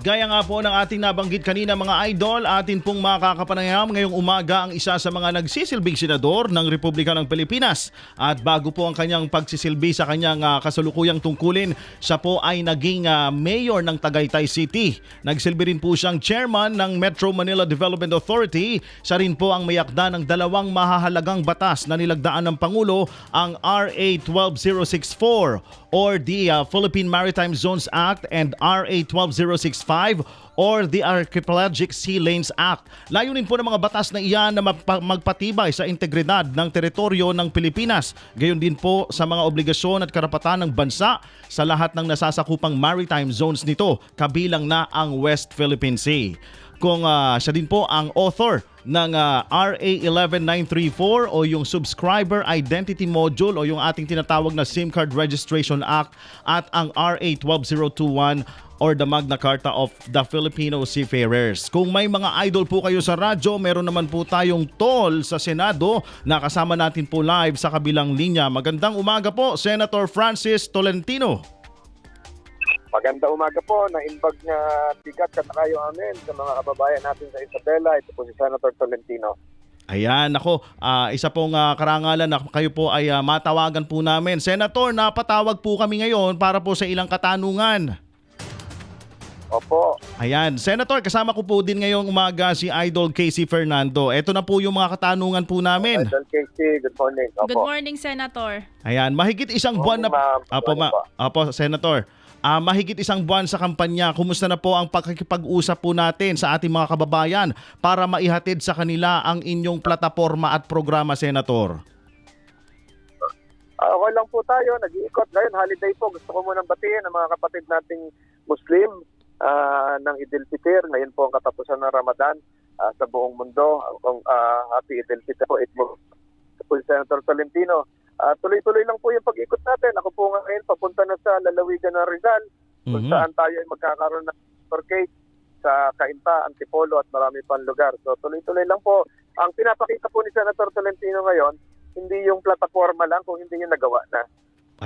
Gaya nga po ng ating nabanggit kanina mga idol, atin pong makakapanayam ngayong umaga ang isa sa mga nagsisilbing senador ng Republika ng Pilipinas. At bago po ang kanyang pagsisilbi sa kanyang ah, kasalukuyang tungkulin, siya po ay naging ah, mayor ng Tagaytay City. Nagsilbi rin po siyang chairman ng Metro Manila Development Authority. Siya rin po ang mayakda ng dalawang mahahalagang batas na nilagdaan ng Pangulo, ang RA 12064 or the uh, Philippine Maritime Zones Act and RA 12065 or the Archipelagic Sea Lanes Act. Layunin po ng mga batas na iyan na magpa- magpatibay sa integridad ng teritoryo ng Pilipinas. Gayon din po sa mga obligasyon at karapatan ng bansa sa lahat ng nasasakupang maritime zones nito, kabilang na ang West Philippine Sea kung ah, siya din po ang author ng ah, RA 11934 o yung Subscriber Identity Module o yung ating tinatawag na SIM Card Registration Act at ang RA 12021 or the Magna Carta of the Filipino Seafarers. Kung may mga idol po kayo sa radyo, meron naman po tayong toll sa Senado na kasama natin po live sa kabilang linya. Magandang umaga po, Senator Francis Tolentino. Maganda umaga po, na-inbag na bigat ka na kayo amin sa mga kababayan natin sa Isabela. Ito po si Senator Tolentino. Ayan, ako, ah, isa pong ah, karangalan na kayo po ay ah, matawagan po namin. Senator, napatawag po kami ngayon para po sa ilang katanungan. Opo, Ayan, Senator, kasama ko po din ngayong umaga si Idol Casey Fernando. Ito na po yung mga katanungan po namin. Idol Casey, good morning. Good Opo. morning, Senator. Ayan, mahigit isang Good buwan na... Apo, ma, Good apo, Senator. Ah, mahigit isang buwan sa kampanya. Kumusta na po ang pagkikipag-usap po natin sa ating mga kababayan para maihatid sa kanila ang inyong plataforma at programa, Senator? Ah, okay lang po tayo, nag-iikot. Ngayon, holiday po. Gusto ko munang batiin ang mga kapatid nating Muslim ah, ng Idil Fitr. Ngayon po ang katapusan ng Ramadan ah, sa buong mundo. Ang uh, Happy Idil Fitr po. Ito po Senator Tolentino. Ah, tuloy-tuloy lang po yung pag-ikot natin. Ako po ngayon papunta na sa lalawigan ng Rizal. kung Mhm. saan tayo ay magkakaroon ng case sa Cainta, Antipolo at marami pang lugar. So tuloy-tuloy lang po. Ang pinapakita po ni Senator Tolentino ngayon, hindi yung plataforma lang, kung hindi yung nagawa na.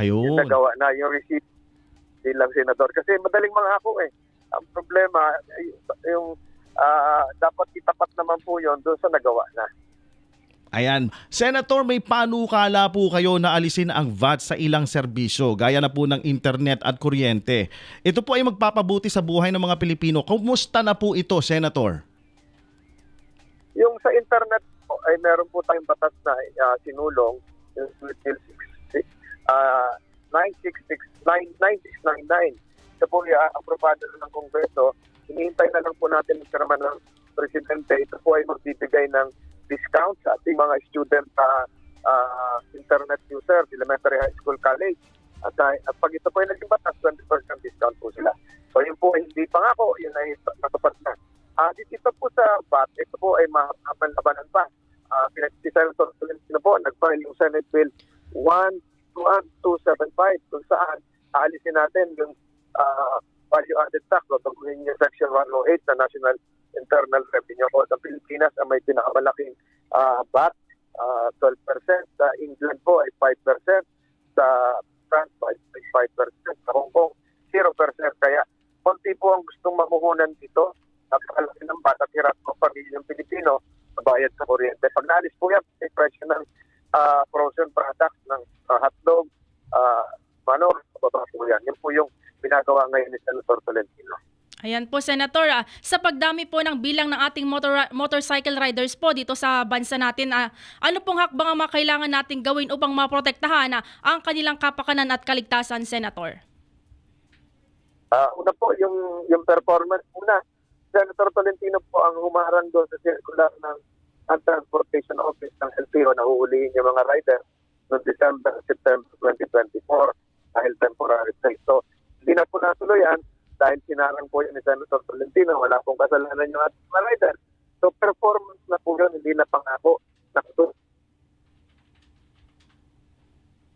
Yung Ayun. nagawa na, yung receipt bilang senador. Kasi madaling mga ako eh. Ang problema, yung ah, dapat itapat naman po yon doon sa nagawa na. Ayan. Senator, may panukala po kayo na alisin ang VAT sa ilang serbisyo, gaya na po ng internet at kuryente. Ito po ay magpapabuti sa buhay ng mga Pilipino. Kumusta na po ito, Senator? Yung sa internet po, ay meron po tayong batas na ah, sinulong, yung Bill 66, ah, 966 9699. Ito po yung uh, aprobado na ng Kongreso. Hinihintay na lang po natin ang karama ng Presidente. Ito po ay magbibigay ng discount sa ating mga student sa ah, internet users, elementary high school college. At, ah, at pag ito po ay naging batas, 20% discount po sila. So yun po ay hindi pangako, yun ay natupad na. Ah, dito po sa BAT, ito po ay mahabang labanan pa. Ah, pinag-design sa Tolentino po, nag-file yung Senate Bill 11275 kung saan aalisin natin yung ah, value added tax o tungkulin yung Section 108 sa National Internal Revenue Code ng Pilipinas ang may pinakamalaking ah, VAT, ah, 12%. Sa England po ay 5%. Sa France po ay 5%. Sa Hong Kong, 0%. Kaya konti po ang gustong makukunan dito napakalaki ng bata at hirap ng pamilyang Pilipino sa bayad sa kuryente. Pag naalis po yan, may presyo ng ah, frozen products, ng ah, hotdog, uh, ano, bababa po yan. Yan po yung ginagawa ngayon ni Senator Tolentino. Ayan po, Senator. ah, sa pagdami po ng bilang ng ating motor, motorcycle riders po dito sa bansa natin, ah, ano pong hakbang ang mga kailangan nating gawin upang maprotektahan ah, ang kanilang kapakanan at kaligtasan, Senator? Ah, una po, yung, yung performance muna. Senator Tolentino po ang humarang doon sa circular ng ang Transportation Office ng LTO na huhulihin yung mga rider noong December, September 2024 dahil temporary strike. So, hindi na po natuloy yan dahil sinarang po yun ni Senator Tolentino. Wala pong kasalanan yung ating mga rider. So, performance na po yun, hindi na pangako.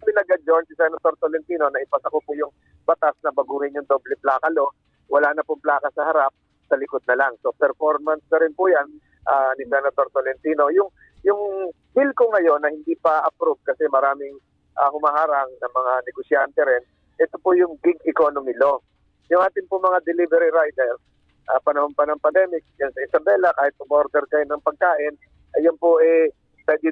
Pinag-adjourn si Senator Tolentino na ipasa ko po yung batas na baguhin yung doble plaka law. Wala na pong plaka sa harap, sa likod na lang. So performance na rin po yan ah, ni Senator Tolentino. Yung, yung bill ko ngayon na hindi pa approved kasi maraming ah, humaharang ng mga negosyante rin, ito po yung gig economy law. Yung ating po mga delivery riders, ah, panahon pa ng pandemic, yan sa Isabela, kahit umorder kayo ng pagkain, ayun po eh,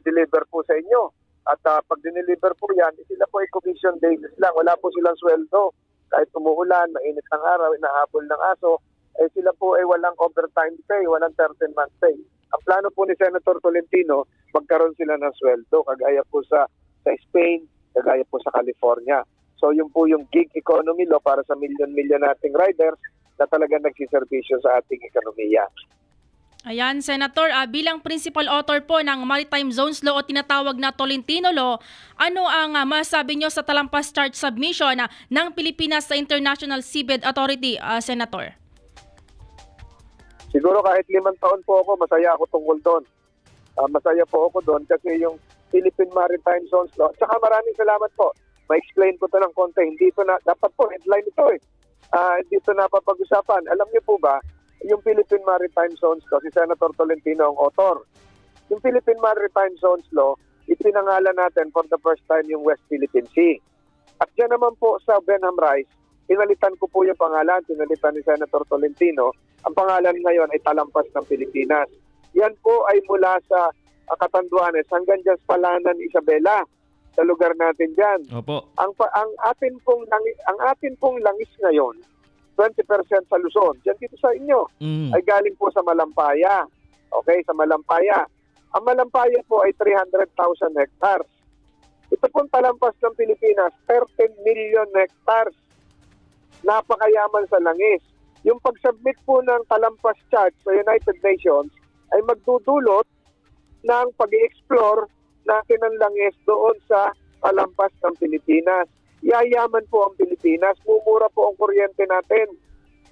deliver po sa inyo. At ah, pag dineliver po yan, eh, sila po ay commission basis lang. Wala po silang sweldo. Kahit umuulan, mainit ang araw, inahabol ng aso, eh sila po ay walang overtime pay, walang 13 month pay. Ang plano po ni Senator Tolentino, magkaroon sila ng sweldo, kagaya po sa, sa Spain, kagaya po sa California. So yun po yung gig economy law para sa milyon-milyon nating riders na talaga nagsiservisyo sa ating ekonomiya. Ayan, Senator, ah, bilang principal author po ng Maritime Zones Law o tinatawag na Tolentino Law, ano ang ah, masabi nyo sa talampas charge submission ah, ng Pilipinas sa International Seabed Authority, ah, Senator? Siguro kahit limang taon po ako, masaya ako tungkol doon. Ah, masaya po ako doon kasi yung Philippine Maritime Zones Law. Tsaka maraming salamat po. Ma-explain ko to ng konti. Hindi to na, dapat po, headline ito eh. Ah, hindi to napapag-usapan. Alam niyo po ba, yung Philippine Maritime Zones Law, si Senator Tolentino ang author. Yung Philippine Maritime Zones Law, ipinangalan natin for the first time yung West Philippine Sea. At dyan naman po sa Benham Rice, pinalitan ko po yung pangalan, pinalitan ni Senator Tolentino. Ang pangalan ngayon ay Talampas ng Pilipinas. Yan po ay mula sa uh, Catanduanes hanggang dyan sa Palanan, Isabela, sa lugar natin dyan. Opo. Ang, ang atin pong langis, ang atin pong langis ngayon, 20% sa Luzon. Diyan dito sa inyo Mm. ay galing po sa Malampaya. Okay, sa Malampaya. Ang Malampaya po ay 300,000 hectares. Ito pong talampas ng Pilipinas, 13 million hectares. Napakayaman sa langis. Yung pag-submit po ng talampas chart sa United Nations ay magdudulot ng pag explore natin ng langis doon sa talampas ng Pilipinas. Yayaman po ang Pilipinas, mumura po ang kuryente natin.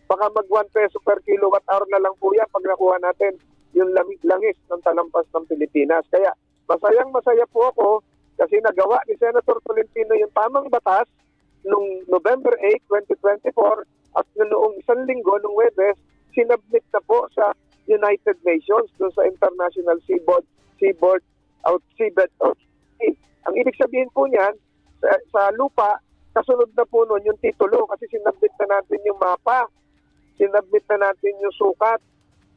Baka mag 1 peso per kilowatt hour na lang po yan pag nakuha natin yung langis ng talampas ng Pilipinas. Kaya masayang masaya po ako kasi nagawa ni Senator Tolentino yung tamang batas noong November 8, 2024 at noong isang linggo, noong Webes, sinabmit na po sa United Nations doon sa International Seaboard Seaboard out Seabed Authority. Ang ibig sabihin po niyan, sa, sa lupa, kasunod na po nun yung titulo kasi sinabmit na natin yung mapa, sinabmit na natin yung sukat.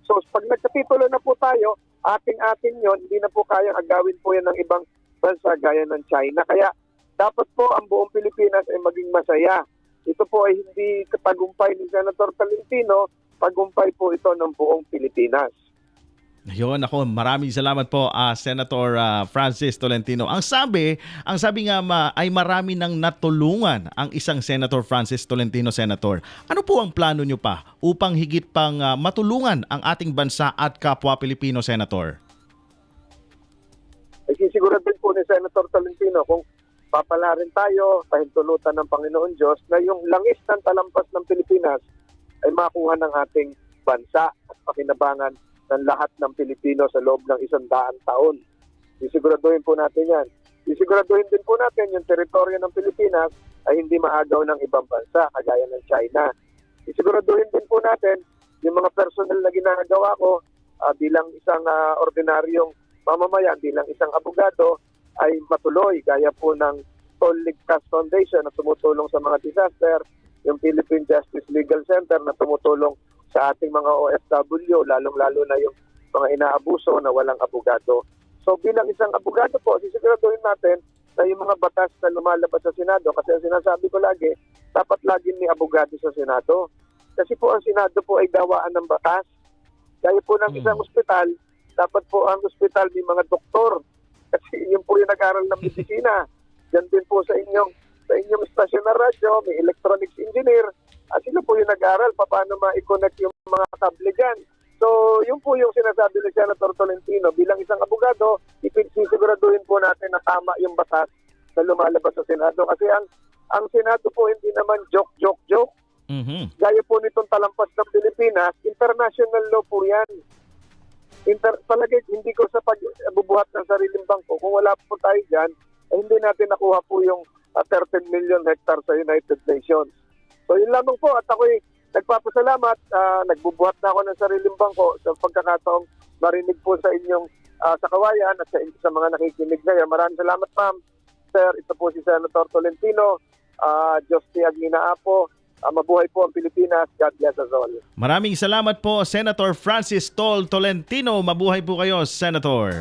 So pag nagkatitulo na po tayo, ating-ating yon hindi na po kayang agawin po yan ng ibang bansa gaya ng China. Kaya dapat po ang buong Pilipinas ay maging masaya. Ito po ay hindi tagumpay ni Senator Tolentino, tagumpay po ito ng buong Pilipinas. Yun ako, maraming salamat po ah, Senator ah, Francis Tolentino. Ang sabi, ang sabi nga ma, ay marami nang natulungan ang isang Senator Francis Tolentino Senator. Ano po ang plano nyo pa upang higit pang ah, matulungan ang ating bansa at kapwa Pilipino Senator? ay sisiguraduhin po ni Senator Tolentino kung papala rin tayo, pahintulutan ng Panginoon Diyos na yung langis ng talampas ng Pilipinas ay makuha ng ating bansa at pakinabangan ng lahat ng Pilipino sa loob ng isang daan taon. Sisiguraduhin po natin yan. Sisiguraduhin din po natin yung teritoryo ng Pilipinas ay hindi maagaw ng ibang bansa, kagaya ng China. Sisiguraduhin din po natin yung mga personal na ginagawa ko ah, bilang isang ah, ordinaryong mamamayan, bilang isang abogado, ay matuloy, gaya po ng Toll Ligtas Foundation na tumutulong sa mga disaster, yung Philippine Justice Legal Center na tumutulong sa ating mga OFW, lalong-lalo na yung mga inaabuso na walang abogado. So bilang isang abogado po, sisiguraduhin natin na yung mga batas na lumalabas sa Senado, kasi ang sinasabi ko lagi, dapat lagi may abogado sa Senado. Kasi po ang Senado po ay gawaan ng batas. Kaya po ng Hmm. isang ospital, dapat po ang ospital may mga doktor. Kasi yun po yung nag-aral ng medisina. Diyan din po sa inyong sa inyong stasyon na radyo, may electronics engineer. At sila po yung nag-aral pa paano ma-connect yung mga kable dyan. So, yun po yung sinasabi ni Senator Tolentino. Bilang isang abogado, ipisiguraduhin po natin na tama yung batas na lumalabas sa Senado. Kasi ang ang Senado po hindi naman joke, joke, joke. Mhm. Gaya po nitong talampas ng Pilipinas, international law po yan. Inter, palagay, hindi ko sa pagbubuhat ng sariling bangko, kung wala po tayo dyan, eh, hindi natin nakuha po yung ah, 13 million hectares sa United Nations. So yun lamang po at ako'y nagpapasalamat, ah, nagbubuhat na ako ng sariling bangko sa pagkakataong marinig po sa inyong ah, sa kawayan at sa, sa mga nakikinig ngayon. Maraming salamat ma'am. Sir, ito po si Senator Tolentino, uh, Josti Agnina Apo, Ah, mabuhay po ang Pilipinas. God bless us all. Maraming salamat po Senator Francis Tol Tolentino. Mabuhay po kayo, Senator.